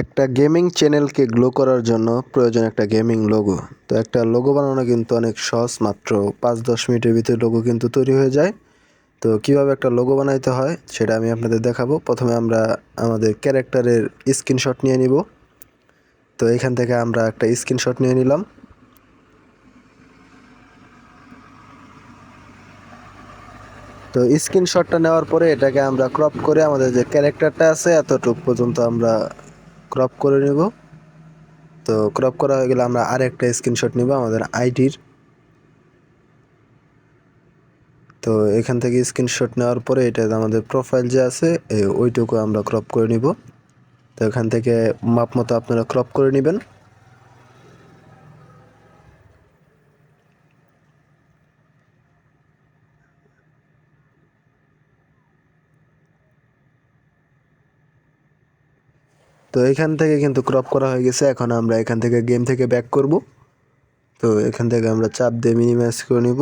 একটা গেমিং চ্যানেলকে গ্লো করার জন্য প্রয়োজন একটা গেমিং লোগো। তো একটা লোগো বানানো কিন্তু অনেক সহজ, মাত্র পাঁচ, দশ মিনিটের ভিতরে লোগো কিন্তু তৈরি হয়ে যায়। তো কীভাবে একটা লোগো বানাইতে হয় সেটা আমি আপনাদের দেখাবো। প্রথমে আমরা আমাদের ক্যারেক্টারের স্ক্রিনশট নিয়ে নিব। তো এখান থেকে আমরা একটা স্ক্রিনশট নিয়ে নিলাম। তো স্ক্রিনশটটা নেওয়ার পরে এটাকে আমরা ক্রপ করে আমাদের যে ক্যারেক্টারটা আছে, এতটুক পর্যন্ত আমরা ক্রপ করে নেব। তো ক্রপ করা হয়ে গেলে আমরা আরেকটা স্ক্রিনশট নেব আমাদের আইডির তো এখান থেকে স্ক্রিনশট নেওয়ার পরে এটা আমাদের প্রোফাইল যে আছে ওইটুকু আমরা ক্রপ করে নিব। তো এখান থেকে মাপ মতো আপনারা ক্রপ করে নেবেন। তো এখান থেকে কিন্তু ক্রপ করা হয়ে গেছে। এখন আমরা এখান থেকে গেম থেকে ব্যাক করব। তো এখান থেকে আমরা চাপ দিয়ে মিনিমাইজ করে নিব।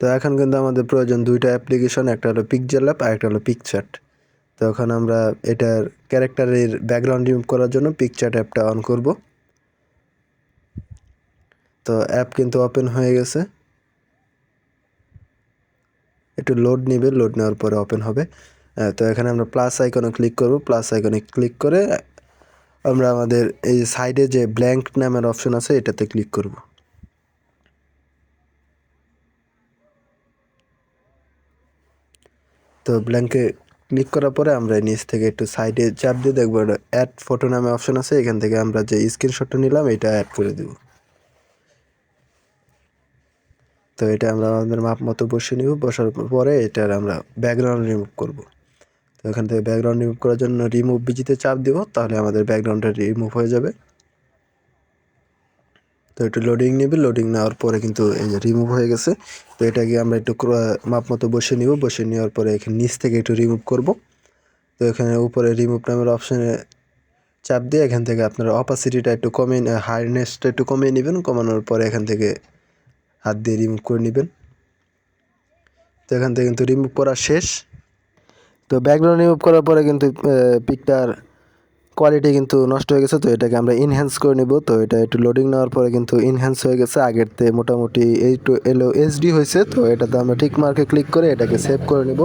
তো এখন কিন্তু আমাদের প্রয়োজন দুইটা অ্যাপ্লিকেশন একটা হলো পিকজেল অ্যাপ আর একটা হলো পিকচার্ট তো এখন আমরা এটার ক্যারেক্টারের ব্যাকগ্রাউন্ড রিমুভ করার জন্য পিকচার্ট অ্যাপটা অন করব। তো অ্যাপ কিন্তু ওপেন হয়ে গেছে। একটু লোড নেবে লোড নেওয়ার পরে ওপেন হবে। তো এখানে আমরা প্লাস আইকনে ক্লিক করব। প্লাস আইকনে ক্লিক করে আমরা আমাদের এই সাইডে যে ব্ল্যাঙ্ক নামের অপশন আছে, এটাতে ক্লিক করব। তো ব্ল্যাঙ্কে ক্লিক করার পরে আমরা নিচ থেকে একটু সাইডে চাপ দিয়ে দেখব অ্যাড ফটো নামে অপশন আছে। এখান থেকে আমরা যে স্ক্রিনশটটা নিলাম, এটা অ্যাড করে দেব। তো এটা আমরা আমাদের মাপ মতো বসে নিব, বসার পরে এটার আমরা ব্যাকগ্রাউন্ড রিমুভ করব। তো এখান থেকে ব্যাকগ্রাউন্ড রিমুভ করার জন্য রিমুভ বিজিতে চাপ দিব, তাহলে আমাদের ব্যাকগ্রাউন্ডটা রিমুভ হয়ে যাবে। তো একটু লোডিং নেবে লোডিং নেওয়ার পরে কিন্তু এই যে রিমুভ হয়ে গেছে। তো এটাকে আমরা একটু মাপ মতো বসে নিব বসে নেওয়ার পরে এখানে নিচ থেকে একটু রিমুভ করব। তো এখানে উপরে রিমুভ নামের অপশানে চাপ দিয়ে এখান থেকে আপনার অপাসিটিটা একটু কমিয়ে হার্ডনেসটা একটু কমিয়ে নেবেন, কমানোর পরে এখান থেকে হাত দিয়ে রিমুভ করে নেবেন। তো এখান থেকে কিন্তু রিমুভ করা শেষ। তো ব্যাকগ্রাউন্ড রিমুভ করার পরে কিন্তু পিকটার কোয়ালিটি কিন্তু নষ্ট হয়ে গেছে, তো এটাকে আমরা ইনহ্যান্স করে নিব। তো এটা একটু লোডিং নেওয়ার পরে কিন্তু ইনহ্যান্স হয়ে গেছে। আগের থেকে মোটামুটি এই টু এলো এইচডি হয়েছে, তো এটাতে আমরা টিক মার্কে ক্লিক করে এটাকে সেভ করে নিব।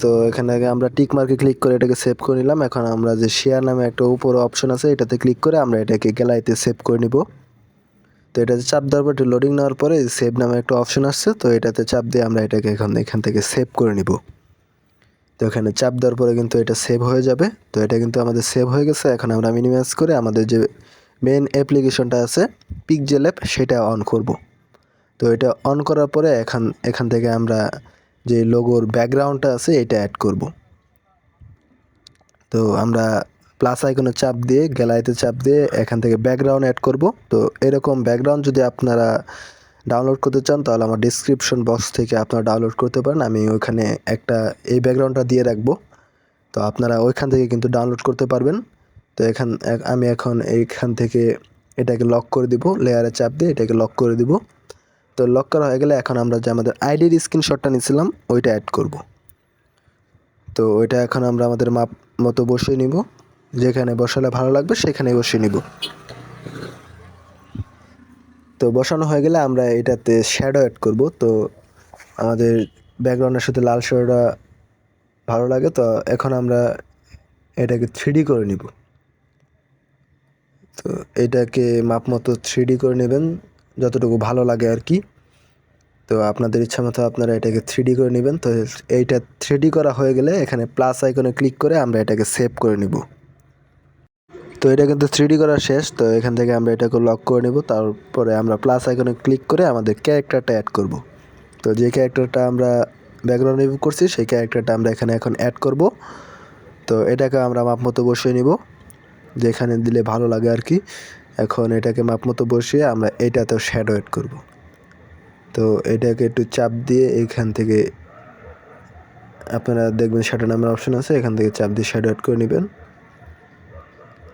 তো এখানে আমরা টিক মার্কে ক্লিক করে এটাকে সেভ করে নিলাম। এখন আমরা যে শেয়ার নামে একটা উপরে অপশন আছে, এটাতে ক্লিক করে আমরা এটাকে গ্যালারিতে সেভ করে নিব। তো এটাতে চাপ দেওয়ার পর লোডিং নেওয়ার পরে সেভ নামে একটা অপশন আসছে, তো এটাতে চাপ দিয়ে আমরা এটাকে এখন এখান থেকে সেভ করে নিব। তো এখানে চাপ দেওয়ার পরে কিন্তু এটা সেভ হয়ে যাবে। তো এটা কিন্তু আমাদের সেভ হয়ে গেছে। এখন আমরা মিনিমাইজ করে আমাদের যে মেন অ্যাপ্লিকেশনটা আছে পিকজেল অ্যাপ সেটা অন করব। তো এটা অন করার পরে এখান এখান থেকে আমরা যে লোগোর ব্যাকগ্রাউন্ডটা আছে, এটা অ্যাড করব। তো আমরা প্লাস আইকনে চাপ দিয়ে গ্যালারিতে চাপ দিয়ে এখান থেকে ব্যাকগ্রাউন্ড অ্যাড করব। তো এরকম ব্যাকগ্রাউন্ড যদি আপনারা ডাউনলোড করতে চান, তাহলে আমার ডিসক্রিপশন বক্স থেকে আপনারা ডাউনলোড করতে পারেন। আমি ওইখানে একটা এই ব্যাকগ্রাউন্ডটা দিয়ে রাখব। তো আপনারা ওইখান থেকে কিন্তু ডাউনলোড করতে পারবেন। তো এখান আমি এখন এইখান থেকে এটাকে লক করে দিব। লেয়ারে চাপ দিয়ে এটাকে লক করে দিব। তো লক করা হয়ে গেলে এখন আমরা যে আমাদের আইডির স্ক্রিনশটটা নিয়েছিলাম, ওইটা অ্যাড করব। তো ওইটা এখন আমরা আমাদের মাপ মতো বসিয়ে নিব। যেখানে বসালে ভালো লাগবে, সেখানেই বসিয়ে নিব। তো বসানো হয়ে গেলে আমরা এটাতে শ্যাডো অ্যাড করব। তো আমাদের ব্যাকগ্রাউন্ডের সাথে লাল শ্যাডোটা ভালো লাগে, তো এখন আমরা এটাকে থ্রিডি করে নিব। তো এটাকে মাপ মতো থ্রিডি করে নেবেন, যতটুকু ভালো লাগে আর কি। তো আপনাদের ইচ্ছা মতো আপনারা এটাকে থ্রিডি করে নেবেন। তো এইটা থ্রিডি করা হয়ে গেলে এখানে প্লাস আইকনে ক্লিক করে আমরা এটাকে সেভ করে নিব। তো এটা কিন্তু থ্রিডি করা শেষ, তো এখান থেকে আমরা এটাকে লক করে নেব। তারপরে আমরা প্লাস আইকনে ক্লিক করে আমাদের ক্যারেক্টারটা অ্যাড করব। তো যে ক্যারেক্টারটা আমরা ব্যাকগ্রাউন্ড রিমুভ করছি, সেই ক্যারেক্টারটা আমরা এখানে এখন অ্যাড করব। তো এটাকে আমরা মাপ মতো বসিয়ে নিব, যেখানে দিলে ভালো লাগে আর কি। এখন এটাকে মাপ মতো বসিয়ে আমরা এটাতেও শ্যাডো অ্যাড করব। তো এটাকে একটু চাপ দিয়ে এখান থেকে আপনারা দেখবেন শ্যাডো নামের অপশন আছে, এখান থেকে চাপ দিয়ে শ্যাডো অ্যাড করে নেবেন।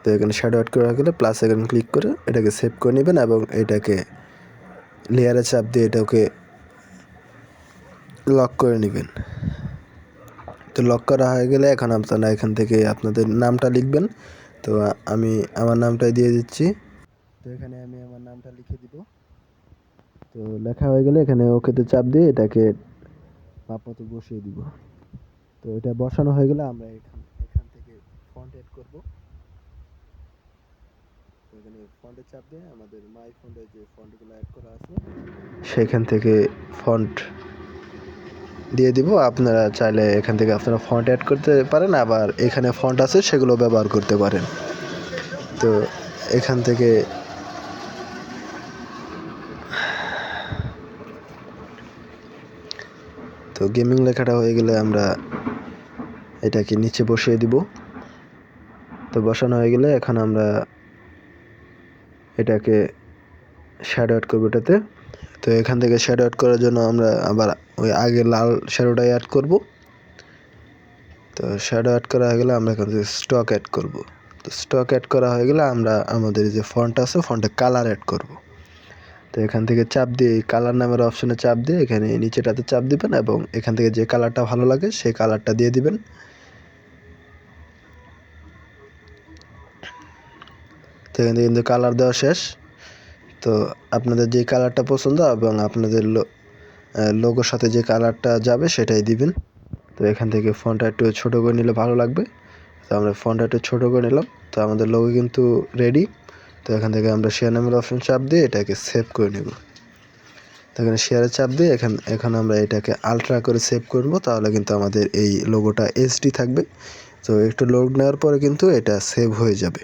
তো এখানে শ্যাডো অ্যাড করা গেলে প্লাস এখানে ক্লিক করে এটাকে সেভ করে নেবেন এবং এটাকে লেয়ারে চাপ দিয়ে এটাকে লক করে নেবেন। তো লক করা হয়ে গেলে এখন আপনারা এখান থেকে আপনাদের নামটা লিখবেন। তো আমি আমার নামটাই দিয়ে দিচ্ছি। তো এখানে আমি আমার নামটা লিখে দিব। তো লেখা হয়ে গেলে এখানে ওকেতে চাপ দিয়ে এটাকে মাপ মতো বসিয়ে দিব। তো এটা বসানো হয়ে গেলে আমরা এখান এখান থেকে ফন্ট করব। এখানে ফন্টে চাপ দিয়ে, আমাদের মাই ফন্টে যে ফন্টগুলো অ্যাড করা আছে। সেখান থেকে ফন্ট দিয়ে দিব। আপনারা চাইলে এখান থেকে আপনারা ফন্ট অ্যাড করতে পারেন, আবার এখানে ফন্ট আছে সেগুলো ব্যবহার করতে পারেন। তো এখান থেকে তো গেমিং লেখাটা হয়ে গেলে আমরা এটাকে নিচে বসিয়ে দিব। তো বসানো হয়ে গেলে এখন আমরা এটাকে শ্যাডো অ্যাড করব এটাতে। তো এখান থেকে শ্যাডো অ্যাড করার জন্য আমরা আবার ওই আগে লাল শ্যাডোটাই অ্যাড করব। তো শ্যাডো অ্যাড করা হয়ে গেলে আমরা এখান থেকে স্টক অ্যাড করব। তো স্টক অ্যাড করা হয়ে গেলে আমরা আমাদের যে ফন্ট আছে ফন্টে কালার অ্যাড করব। তো এখান থেকে চাপ দিয়ে কালার নামের অপশনে চাপ দিয়ে এখানে নিচেটাতে চাপ দিবেন এবং এখান থেকে যে কালারটা ভালো লাগে, সেই কালারটা দিয়ে দিবেন। তো এখান থেকে কিন্তু কালার দেওয়া শেষ। তো আপনাদের যে কালারটা পছন্দ এবং আপনাদের লোগোর সাথে যে কালারটা যাবে সেটাই দিবেন। তো এখান থেকে ফোনটা একটু ছোটো করে নিলে ভালো লাগবে। তো আমরা ফোনটা একটু ছোটো করে নিলাম। তো আমাদের লোগো কিন্তু রেডি তো এখান থেকে আমরা শেয়ার নামের অপশন চাপ দিয়ে এটাকে সেভ করে নেব। তো এখানে শেয়ারে চাপ দিয়ে এখান এখন আমরা এটাকে আলট্রা করে সেভ করব। তাহলে কিন্তু আমাদের এই লোগোটা এইচডি থাকবে। তো একটু লোড নেওয়ার পরে কিন্তু এটা সেভ হয়ে যাবে।